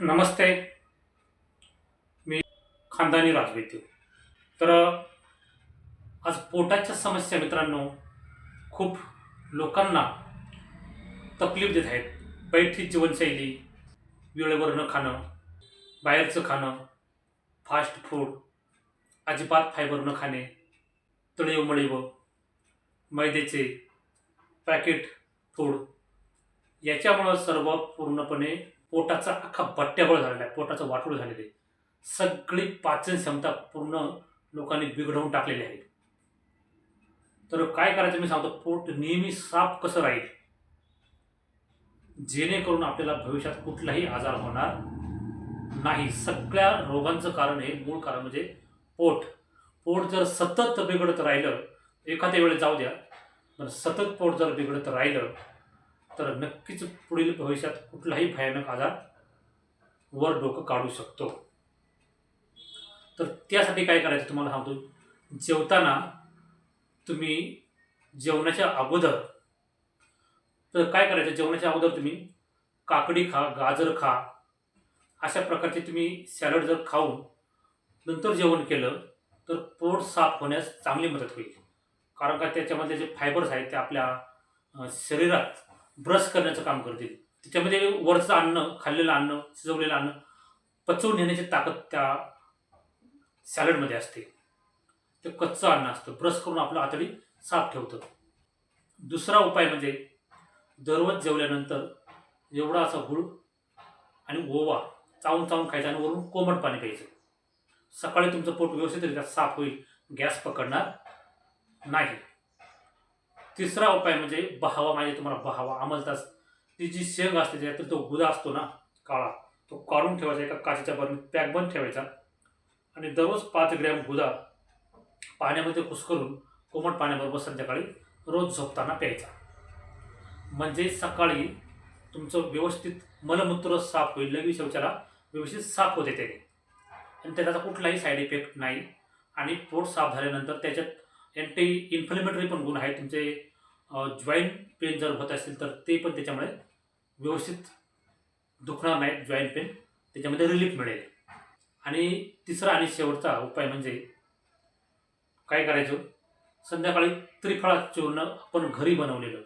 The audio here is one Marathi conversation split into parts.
नमस्ते. मी खानदानी राजवैद्य तर आज पोटाच्या समस्या मित्रांनो खूप लोकांना तकलीफ देत आहेत. बैठी जीवनशैली वेळेवर न खाणं बाहेरचं खाणं फास्ट फूड अजिबात फायबर न खाणे तळीव मळीव मैद्याचे पॅकेट फूड याच्यामुळं सर्व पूर्णपणे पोटाचा अख्खा बट्ट्याबळ झालेला आहे. पोटाचं वाटूळ झालेलं आहे. सगळी पाचन क्षमता पूर्ण लोकांनी बिघडवून टाकलेली आहे. तर काय करायचं मी सांगतो पोट नेहमी साफ कसं राहील? जेणेकरून आपल्याला भविष्यात कुठलाही आजार होणार नाही. सगळ्या रोगांचं कारण हे मूळ कारण म्हणजे पोट. पोट जर सतत बिघडत राहिलं एखाद्या वेळेस जाऊ द्या पण सतत पोट जर बिघडत राहिलं तर नक्कीच पुढील भविष्यात कुठलाही भयानक आजार वर डोकं काढू शकतो. तर त्यासाठी काय करायचं तुम्हाला सांगतो. जेवताना तुम्ही जेवणाच्या अगोदर तर काय करायचं? जेवणाच्या अगोदर तुम्ही काकडी खा गाजर खा अशा प्रकारचे तुम्ही सॅलड जर खाऊन नंतर जेवण केलं तर पोट साफ होण्यास चांगली मदत होईल. कारण का त्याच्यामध्ये जे फायबर्स आहेत ते आपल्या शरीरात ब्रश करण्याचं काम करते. त्याच्यामध्ये वरचं अन्न खाल्लेलं अन्न शिजवलेलं अन्न पचवून नेण्याची ताकद त्या सॅलडमध्ये असते. ते कच्चं अन्न असतं. ब्रश करून आपलं आतडी साफ ठेवतं. दुसरा उपाय म्हणजे दररोज जेवल्यानंतर एवढा असा गुळ आणि ओवा चावून चावून खायचा आणि वरून कोमट पाणी प्यायचं. सकाळी तुमचं पोट व्यवस्थितरित्या साफ होईल. गॅस पकडणार नाही. तिसरा उपाय म्हणजे बहावा म्हणजे तुम्हाला बहावा अमलतास ती जी शेंग असते त्याच्यात तो गुदा असतो ना काळा तो काढून ठेवायचा एका काचेच्या बरणीत पॅक बंद ठेवायचा. आणि दररोज पाच ग्रॅम गुदा पाण्यामध्ये कुसकरून कोमट पाण्याबरोबर संध्याकाळी रोज झोपताना प्यायचा. म्हणजे सकाळी तुमचं व्यवस्थित मलमूत्र साफ होईल लघवी शौचाला व्यवस्थित साफ होते त्याने आणि त्याचा कुठलाही साईड इफेक्ट नाही. आणि पोट साफ झाल्यानंतर त्याच्यात अँटी इन्फ्लेमेटरी पण गुण आहे तुमचे जॉईंट पेन जर होत असेल तर ते पण त्याच्यामुळे व्यवस्थित दुखणार नाहीत जॉईंट पेन त्याच्यामध्ये रिलीफ मिळेल. आणि तिसरा आणि शेवटचा उपाय म्हणजे काय करायचं? संध्याकाळी त्रिफळा चूर्ण आपण घरी बनवलेलं.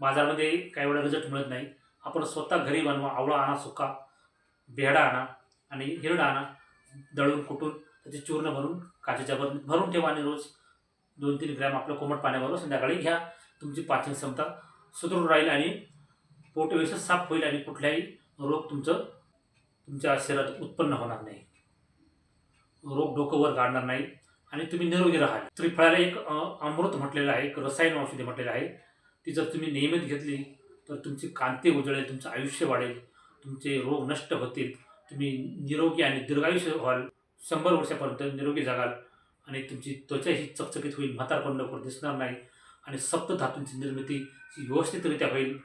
बाजारामध्ये काही वेळा रिझल्ट मिळत नाही. आपण स्वतः घरी बनवा आवळा आणा सुका बेहडा आणा आणि हिरडा आणा दळून कुटून त्याचे चूर्ण भरून काचेच्या भरून भरून ठेवा आणि रोज दोन तीन ग्रॅम आपलं कोमट पाण्याबरोबर संध्याकाळी घ्या. तुमची पाचन क्षमता सुदृढ राहील आणि पोटव्यवस्थित साफ होईल आणि कुठल्याही रोग तुमचं तुमच्या शरीरात उत्पन्न होणार नाही. रोग डोकं वर काढणार नाही आणि तुम्ही निरोगी राहाल. त्रिफळाला एक अमृत म्हटलेलं आहे एक रसायन औषधी म्हटलेलं आहे. ती जर तुम्ही नियमित घेतली तर तुमची कांती उजळेल तुमचं आयुष्य वाढेल तुमचे रोग नष्ट होतील तुम्ही निरोगी आणि दीर्घायुष्य व्हाल. शंभर वर्षापर्यंत निरोगी जगाल आणि तुमची त्वचा ही चकचकीत होईल म्हातारपण लवकर दिसणार नाही. आणि सप्तधातूंची निर्मिती ही व्यवस्थितरित्या होईल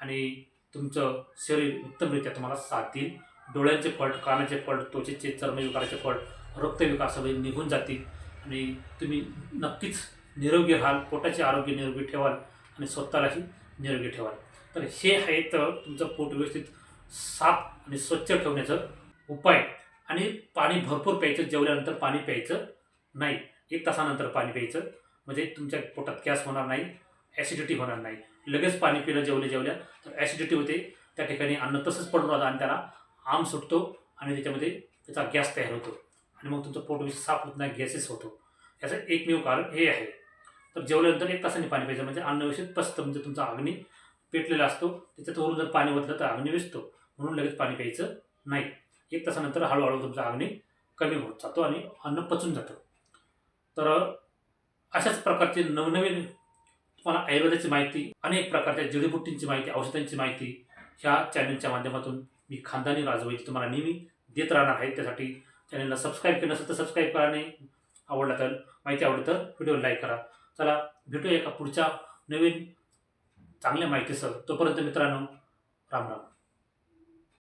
आणि तुमचं शरीर उत्तमरित्या तुम्हाला साथ देईल डोळ्यांचे फळ कानाचे फळ त्वचेचे चर्मविकाराचे फळ रक्तविकार सगळे निघून जातील. आणि तुम्ही नक्कीच निरोगी राहाल पोटाचे आरोग्य निरोगी ठेवाल आणि स्वतःलाही निरोगी ठेवाल. तर हे आहे तर तुमचं पोट व्यवस्थित साफ आणि स्वच्छ ठेवण्याचं उपाय. आणि पाणी भरपूर प्यायचं जेवल्यानंतर पाणी प्यायचं नाही. एक तासानंतर पाणी प्यायचं. म्हणजे तुमच्या पोटात गॅस होणार नाही ॲसिडिटी होणार नाही. लगेच पाणी पिलं जेवल्या जेवल्या तर ॲसिडिटी होते. त्या ठिकाणी अन्न तसंच पडून राहतं आणि त्याला आम सुटतो आणि त्याच्यामध्ये त्याचा गॅस तयार होतो. आणि मग तुमचं पोट साफ होत नाही गॅसेस होतो. याचं एकमेव कारण हे आहे. तर जेवल्यानंतर एक तासाने पाणी प्यायचं म्हणजे अन्न व्यवस्थित पचतं. म्हणजे तुमचा अग्नी पेटलेला असतो. त्याच्यात वरून जर पाणी ओतलं तर अग्नी विसतो म्हणून लगेच पाणी प्यायचं नाही. एक तासानंतर हळूहळू तुमचा अग्नी कमी होत जातो आणि अन्न पचून जातं. तर अशाच प्रकारचे नवनवीन तुम्हाला आयुर्वेदाची माहिती अनेक प्रकारच्या जडीबुट्टींची माहिती औषधांची माहिती ह्या चॅनलच्या माध्यमातून मी खानदानी राजवायची तुम्हाला नेहमी देत राहणार आहे. त्यासाठी चॅनलला सबस्क्राईब केलं नसेल तर सबस्क्राईब करा आणि आवडला तर माहिती आवडली तर व्हिडिओ लाईक करा. चला भेटूया एका पुढच्या नवीन चांगल्या माहितीसह. तोपर्यंत मित्रांनो राम राम.